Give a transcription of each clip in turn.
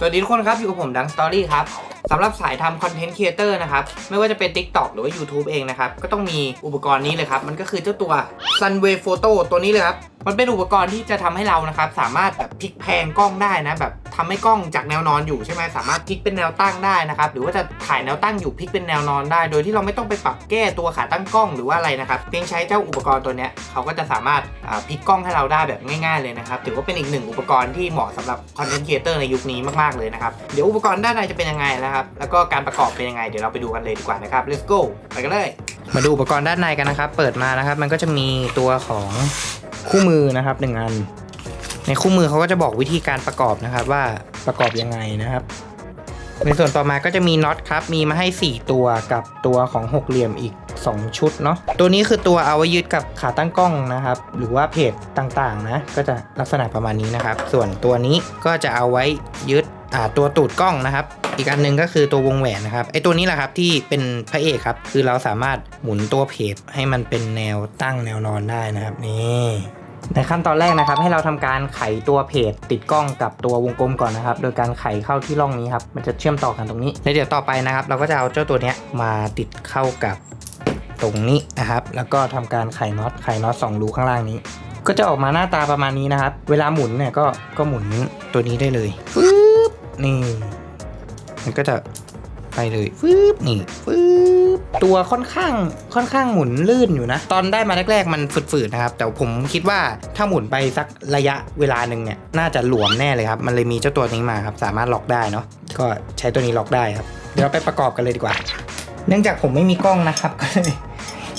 สวัสดีทุกคนครับ อยู่กับผมดังสตอรี่ครับสำหรับสายทำคอนเทนต์ครีเอเตอร์นะครับ ไม่ว่าจะเป็น TikTok หรือว่า YouTube เองนะครับ ก็ต้องมีอุปกรณ์นี้เลยครับ มันก็คือเจ้าตัว Sunway Photo ตัวนี้เลยครับ มันเป็นอุปกรณ์ที่จะทำให้เรานะครับ สามารถแบบพลิกแพงกล้องได้นะแบบ ทำให้กล้องจากแนวนอนอยู่ใช่ไหมสามารถพลิกเป็นแนวตั้งได้นะครับหรือว่าจะถ่ายแนวตั้งอยู่พลิกเป็นแนวนอนได้ โดยที่เราไม่ต้องไปปรับแก้ตัวขาตั้งกล้องหรือว่าอะไรนะครับเพียงใช้เจ้าอุปกรณ์ตัวนี้เขาก็จะสามารถพลิกกล้องให้เราได้แบบง่ายๆเลยนะครับถือว่าเป็นอีกหนึ่งอุปกรณ์ที่เหมาะสำหรับคอนเทนต์ครีเอเตอร์ในยุคนี้มากๆเลยนะครับเดี๋ยวอุปกรณ์ด้านในจะเป็นยังไงนะครับแล้วก็การประกอบเป็นยังไงเดี๋ยวเราไปดูกันเลยดีกว่านะครับ let's go ไปกันเลย มาดูอุปกรณ์ด้านในกันนะครับ เปิดมานะครับ มันก็จะมีตัวของคู่มือนะครับหนึ่งอัน ในคู่มือเขาก็จะบอกวิธีการประกอบนะครับว่าประกอบยังไงนะครับ ในส่วนต่อมาก็จะมีน็อตครับ มีมาให้ 4 ตัวกับตัวของหกเหลี่ยมอีก 2 ชุดเนาะตัวนี้คือตัวเอาไว้ยึดกับขาตั้งกล้องนะครับ หรือว่าเพจต่างๆนะก็จะลักษณะประมาณนี้นะครับ ส่วนตัวนี้ก็จะเอาไว้ยึดอ่าตัวตูดกล้องนะครับ อีกอันหนึ่งก็คือตัววงแหวนนะครับไอตัวนี้แหละครับที่เป็นพระเอกครับ คือเราสามารถหมุนตัวเพจให้มันเป็นแนวตั้งแนวนอนได้นะครับนี่ ในขั้นตอนแรกนะครับ ให้เราทำการไขตัวเพจติดกล้องกับตัววงกลมก่อนนะครับ โดยการไขเข้าที่ร่องนี้ครับ มันจะเชื่อมต่อกันตรงนี้ แล้วเดี๋ยวต่อไปนะครับ เราก็จะเอาเจ้าตัวนี้มาติดเข้ากับตรงนี้นะครับ แล้วก็ทำการไขน็อตไขน็อตสองรูข้างล่างนี้ ก็จะออกมาหน้าตาประมาณนี้นะครับ เวลาหมุนเนี่ยก็ก็หมุนตัวนี้ได้เลยฟึบนี่ มันก็จะไปเลยฟึบนี่ฟึบ ตัวค่อนข้างค่อนข้างหมุนลื่นอยู่นะ ตอนได้มาแรกๆมันฝืดๆนะครับ แต่ผมคิดว่าถ้าหมุนไปสักระยะเวลาหนึ่งเนี่ยน่าจะหลวมแน่เลยครับ มันเลยมีเจ้าตัวนี้มาครับ สามารถล็อกได้เนาะก็ใช้ตัวนี้ล็อกได้ครับ เดี๋ยวเราไปประกอบกันเลยดีกว่า เนื่องจากผมไม่มีกล้องนะครับก็เลย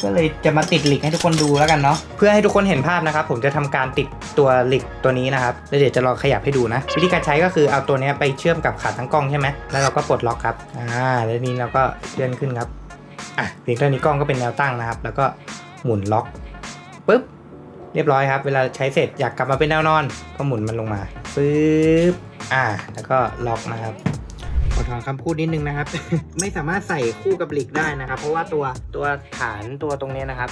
ก็เลยจะมาติดหลิกให้ทุกคนดูแล้วกันเนาะเพื่อให้ทุกคนเห็นภาพนะครับ ผมจะทำการติดตัวหลิกตัวนี้นะครับแล้วเดี๋ยวจะลองขยับให้ดูนะ วิธีการใช้ก็คือเอาตัวนี้ไปเชื่อมกับขาตั้งกล้องใช่ไหมแล้วเราก็ปลดล็อกครับอ่าแล้วนี้เราก็เลื่อนขึ้นครับ อะเพียงเท่านี้กล้องก็เป็นแนวตั้งนะครับ แล้วก็หมุนล็อกปุ๊บเรียบร้อยครับ เวลาใช้เสร็จอยากกลับมาเป็นแนวนอน ก็หมุนมันลงมาปึ๊บอ่า แล้วก็ล็อกนะครับ ขอถอนคำพูดนิดนึงนะครับ ไม่สามารถใส่คู่กับหลีกได้นะครับ เพราะว่าตัวตัวฐานตัวตรงนี้นะครับ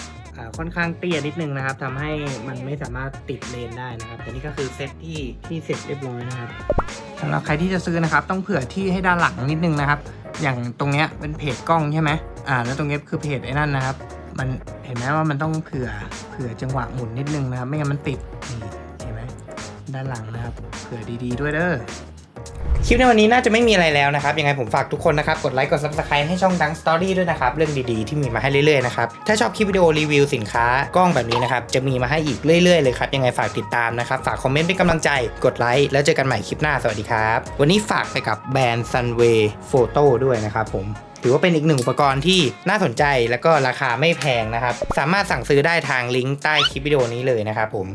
ค่อนข้างเตี้ยนิดนึงนะครับทำให้มันไม่สามารถติดเลนได้นะครับแต่นี่ก็คือเซตที่ที่เสร็จเรียบร้อยนะครับสำหรับใครที่จะซื้อนะครับ ต้องเผื่อที่ให้ด้านหลังนิดนึงนะครับ อย่างตรงเนี้ยเป็นเพจกล้องใช่ไหมอ่าแล้วตรงนี้คือเพจไอ้นั่นนะครับ มันเห็นไหมว่ามันต้องเผื่อเผื่อจังหวะหมุนนิดนึงนะครับ ไม่งั้นมันติดนี่เห็นไหมด้านหลังนะครับ เผื่อดี ๆ ด้วยเด้อ คลิปในวันนี้น่าจะไม่มีอะไรแล้วนะครับ ยังไงผมฝากทุกคนนะครับ กดไลค์ กด subscribe ให้ช่องดังสตอรี่ด้วยนะครับ เรื่องดีๆ ที่มีมาให้เรื่อยๆนะครับ ถ้าชอบคลิปวิดีโอรีวิวสินค้ากล้องแบบนี้นะครับ จะมีมาให้อีกเรื่อยๆเลยครับ ยังไงฝากติดตามนะครับ ฝากคอมเมนต์เป็นกำลังใจ กดไลค์ แล้วเจอกันใหม่คลิปหน้า สวัสดีครับ วันนี้ฝากไปกับแบรนด์ Sunway Photo ด้วยนะครับผม ถือว่าเป็นอีกหนึ่งอุปกรณ์ที่น่าสนใจแล้วก็ราคาไม่แพงนะครับ สามารถสั่งซื้อได้ทางลิงก์ใต้คลิปวิดีโอนี้เลยนะครับผม